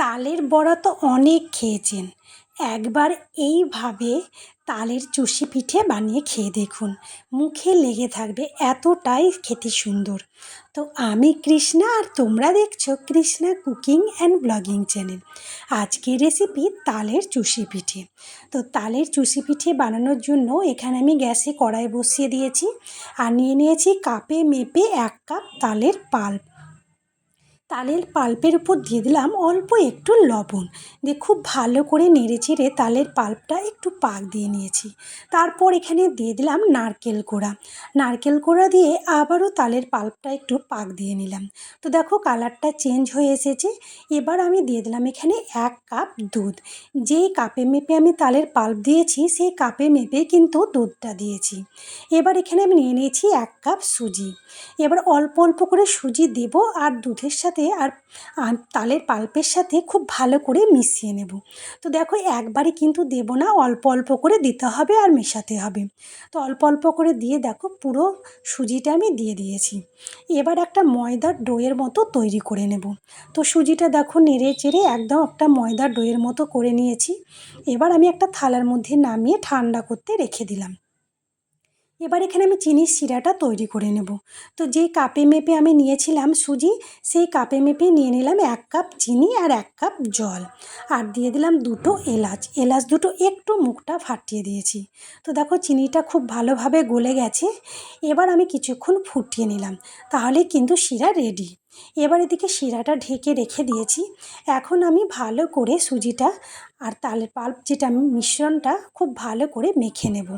তালের বড়া তো অনেক খেয়েছেন। একবার এইভাবে তালের চুষি পিঠে বানিয়ে খেয়ে দেখুন। মুখে লেগে থাকবে এতটাই খেতে সুন্দর। তো আমি কৃষ্ণা আর তোমরা দেখছ Krishna cooking and blogging channel. আজকের রেসিপি তালের চুষি পিঠে। তো তালের চুষি পিঠে বানানোর জন্য এখানে আমি গ্যাসে কড়াই বসিয়ে দিয়েছি। আর নিয়ে নিয়েছি কাপে মেপে এক কাপ তালের পাল্প। তালের পাল্পের উপর দিয়ে দিলাম অল্প একটু লবণ। দিয়ে খুব ভালো করে নেড়ে চেড়ে তালের পাল্পটা একটু পাক দিয়ে নিয়েছি। তারপর এখানে দিয়ে দিলাম নারকেল কোড়া। নারকেল কোড়া দিয়ে আবারও তালের পাল্পটা একটু পাক দিয়ে নিলাম। তো দেখো কালারটা চেঞ্জ হয়ে এসেছে। এবার আমি দিয়ে দিলাম এখানে এক কাপ দুধ। যেই কাপে মেপে আমি তালের পাল্প দিয়েছি, সেই কাপে মেপে কিন্তু দুধটা দিয়েছি। এবার এখানে আমি নিয়ে নিয়েছি এক কাপ সুজি। এবার অল্প অল্প করে সুজি দেব আর দুধের সাথে আর আর তালের পাল্পের সাথে খুব ভালো করে মিশিয়ে নেব। তো দেখো একবারে কিন্তু দেব না, অল্প অল্প করে দিতে হবে আর মেশাতে হবে। তো অল্প অল্প করে দিয়ে দেখো পুরো সুজিটা আমি দিয়ে দিয়েছি। এবার একটা ময়দার ডোয়ের মতো তৈরি করে নেব। তো সুজিটা দেখো নেড়ে চেড়ে একদম একটা ময়দার ডোয়ের মতো করে নিয়েছি। এবার আমি একটা থালার মধ্যে নামিয়ে ঠান্ডা করতে রেখে দিলাম। এবার এখানে আমি চিনির শিরাটা তৈরি করে নেব। তো যেই কাপে মেপে আমি নিয়েছিলাম সুজি, সেই কাপে মেপে নিয়ে নিলাম এক কাপ চিনি আর এক কাপ জল। আর দিয়ে দিলাম দুটো এলাচ। এলাচ দুটো একটু মুখটা ফাটিয়ে দিয়েছি। তো দেখো চিনিটা খুব ভালোভাবে গলে গেছে। এবার আমি কিছুক্ষণ ফুটিয়ে নিলাম। তাহলে কিন্তু শিরা রেডি এবার এদিকে শিরাটা ঢেকে রেখে দিয়েছি। এখন আমি ভালো করে সুজিটা আর তালের পাল্প যেটা আমি মিশ্রণটা খুব ভালো করে মেখে নেব।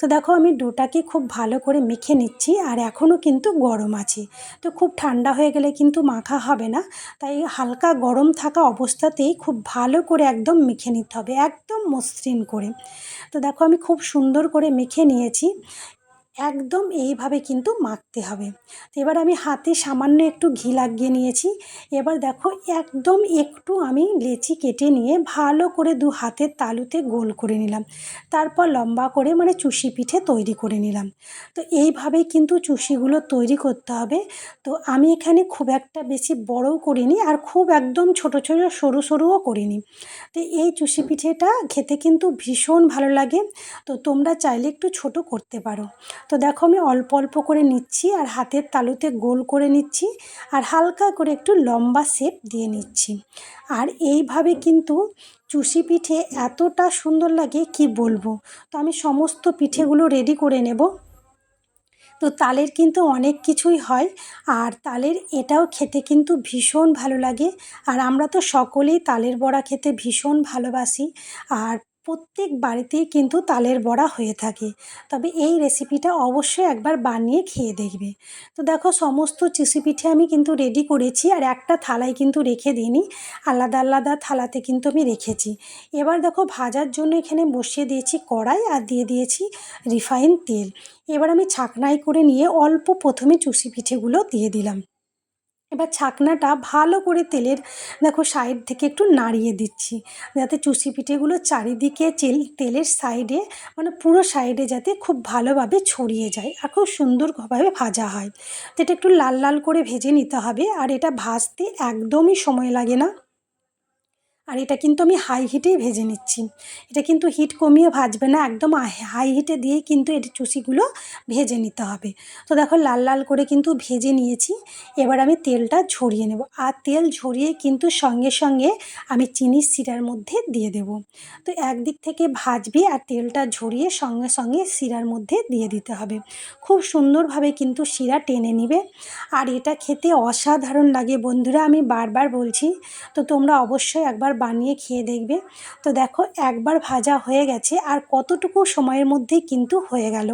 তো দেখো আমি ডোটাকে খুব ভালো করে মেখে নিচ্ছি আর এখনও কিন্তু গরম আছে। তো খুব ঠান্ডা হয়ে গেলে কিন্তু মাখা হবে না। তাই হালকা গরম থাকা অবস্থাতেই খুব ভালো করে একদম মেখে নিতে হবে, একদম মসৃণ করে। তো দেখো আমি খুব সুন্দর করে মেখে নিয়েছি। একদম এইভাবে কিন্তু মাখতে হবে। এবার আমি হাতে সামান্য একটু ঘি লাগিয়ে নিয়েছি। এবার দেখো একদম একটু আমি লেচি কেটে নিয়ে ভালো করে দু হাতের তালুতে গোল করে নিলাম। তারপর লম্বা করে মানে চুষি পিঠে তৈরি করে নিলাম। তো এইভাবেই কিন্তু চুষিগুলো তৈরি করতে হবে। তো আমি এখানে খুব একটা বেশি বড়ও করিনি আর খুব একদম ছোট ছোট, সরু, সরুও করিনি। তো এই চুষি পিঠেটা খেতে কিন্তু ভীষণ ভালো লাগে। তো তোমরা চাইলে একটু ছোট করতে পারো। তো দেখো আমি অল্প অল্প করে নিচ্ছি আর হাতের তালুতে গোল করে নিচ্ছি আর হালকা করে একটু লম্বা শেপ দিয়ে নিচ্ছি। আর এইভাবে কিন্তু চুষি পিঠে এতটা সুন্দর লাগে কি বলব? তো আমি সমস্ত পিঠেগুলো রেডি করে নেব। তো তালের কিন্তু অনেক কিছুই হয় আর তালের এটাও খেতে কিন্তু ভীষণ ভালো লাগে। আর আমরা তো সকলেই তালের বড়া খেতে ভীষণ ভালোবাসি। আর প্রত্যেক বাড়িতেই কিন্তু তালের বড়া হয়ে থাকে। তবে এই রেসিপিটা অবশ্যই একবার বানিয়ে খেয়ে দেখবে। তো দেখো, সমস্ত চিসি পিঠে আমি কিন্তু রেডি করেছি আর একটা থালায় কিন্তু রেখে দিইনি। আলাদা আলাদা থালাতে কিন্তু আমি রেখেছি। এবার দেখো, ভাজার জন্য এখানে বসিয়ে দিয়েছি কড়াই আর দিয়ে দিয়েছি রিফাইন তেল। এবার আমি ছাকনায় করে নিয়ে অল্প প্রথমে চুষি পিঠেগুলো দিয়ে দিলাম। এবার ছাকনাটা ভালো করে তেলের, দেখো সাইড থেকে একটু নাড়িয়ে দিচ্ছি। যাতে চুষি পিঠেগুলো চারিদিকে চেল তেলের সাইডে মানে পুরো সাইডে যাতে খুব ভালোভাবে ছড়িয়ে যায় আর খুব সুন্দরভাবে ভাজা হয়। তো এটা একটু লাল লাল করে ভেজে নিতে হবে আর এটা ভাজতে একদমই সময় লাগে না। আর এটা কিন্তু আমি হাই হিটেই ভেজে নিচ্ছি। এটা কিন্তু হিট কমিয়ে ভাজবে না, একদম হাই হিটে দিয়েই কিন্তু এটি চুষিগুলো ভেজে নিতে হবে। তো দেখো লাল লাল করে কিন্তু ভেজে নিয়েছি, এবার আমি তেলটা ঝরিয়ে নেব। আর তেল ঝরিয়ে কিন্তু সঙ্গে সঙ্গে আমি চিনির শিরার মধ্যে দিয়ে দেব। তো একদিক থেকে ভাজবি আর তেলটা ঝরিয়ে সঙ্গে সঙ্গে শিরার মধ্যে দিয়ে দিতে হবে। খুব সুন্দরভাবে কিন্তু শিরা টেনে নিবে। আর এটা খেতে অসাধারণ লাগে বন্ধুরা, আমি বারবার বলছি। তো তোমরা অবশ্যই একবার বানিয়ে খেয়ে দেখবে। তো দেখো, একবার ভাজা হয়ে গেছে আর কতটুকু সময়ের মধ্যেই কিন্তু হয়ে গেল।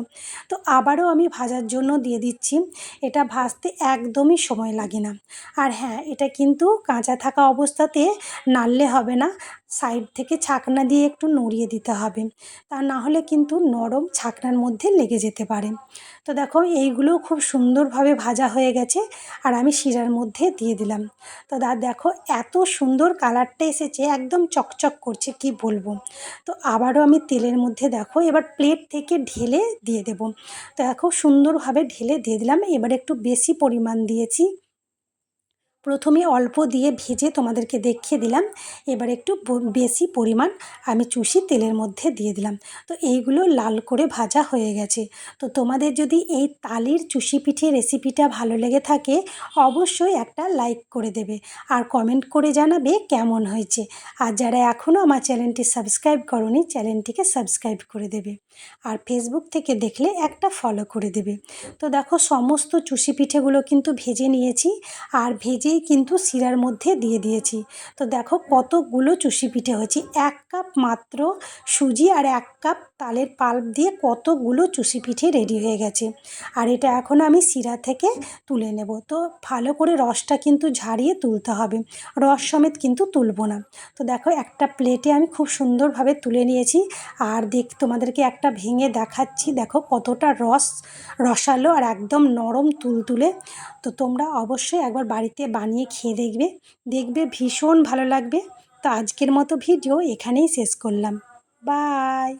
তো আবারও আমি ভাজার জন্য দিয়ে দিচ্ছি। এটা ভাজতে একদমই সময় লাগে না। আর হ্যাঁ এটা কিন্তু কাঁচা থাকা অবস্থাতে নাড়লে হবে না। সাইড থেকে ছাকনা দিয়ে একটু নড়িয়ে দিতে হবে। তা না হলে কিন্তু নরম ছাকনার মধ্যে লেগে যেতে পারে। তো দেখো, এইগুলো খুব সুন্দরভাবে ভাজা হয়ে গেছে আর আমি শিরার মধ্যে দিয়ে দিলাম। তো দা, দেখো এত সুন্দর কালারটা এসেছে, একদম চকচক করছে, কি বলব? তো আবারও আমি তেলের মধ্যে দেখো, এবার প্লেট থেকে ঢেলে দিয়ে দেব। তো দেখো, সুন্দরভাবে ঢেলে দিয়ে দিলাম। এবার একটু বেশি পরিমাণ দিয়েছি। প্রথমে অল্প দিয়ে ভেজে তোমাদেরকে দেখিয়ে দিলাম। এবার একটু বেশি পরিমাণ আমি চুষি তেলের মধ্যে দিয়ে দিলাম। তো এইগুলো লাল করে ভাজা হয়ে গেছে। তো তোমাদের যদি এই তালির চুষি পিঠে রেসিপিটা ভালো লেগে থাকে, অবশ্যই একটা লাইক করে দেবে। আর কমেন্ট করে জানাবে কেমন হয়েছে। আর যারা এখনও আমার চ্যানেলটি সাবস্ক্রাইব করনি, চ্যানেলটিকে সাবস্ক্রাইব করে দেবে। আর ফেসবুক থেকে দেখলে একটা ফলো করে দেবে। তো দেখো, সমস্ত চুষি পিঠেগুলো কিন্তু ভেজে নিয়েছি। আর ভেজেই কিন্তু শিরার মধ্যে দিয়ে দিয়েছি। তো দেখো কতগুলো চুষি পিঠে হয়েছে। এক কাপ মাত্র সুজি আর এক কাপ তালের পাল্প দিয়ে কতগুলো চুষি পিঠে রেডি হয়ে গেছে। আর এটা এখন আমি শিরা থেকে তুলে নেব। তো ভালো করে রসটা কিন্তু ঝাড়িয়ে তুলতে হবে। রস সমেত কিন্তু তুলবো না। তো দেখো একটা প্লেটে আমি খুব সুন্দরভাবে তুলে নিয়েছি। আর দেখ তোমাদেরকে একটা ভেঙে দেখাচ্ছি। দেখো কতটা রস রসালো আর একদম নরম তুলতুলে। তো তোমরা অবশ্যই একবার বাড়িতে বানিয়ে খেয়ে দেখবে। দেখবে ভীষণ ভালো লাগবে। তো আজকের মতো ভিডিও এখানেই শেষ করলাম। বাই!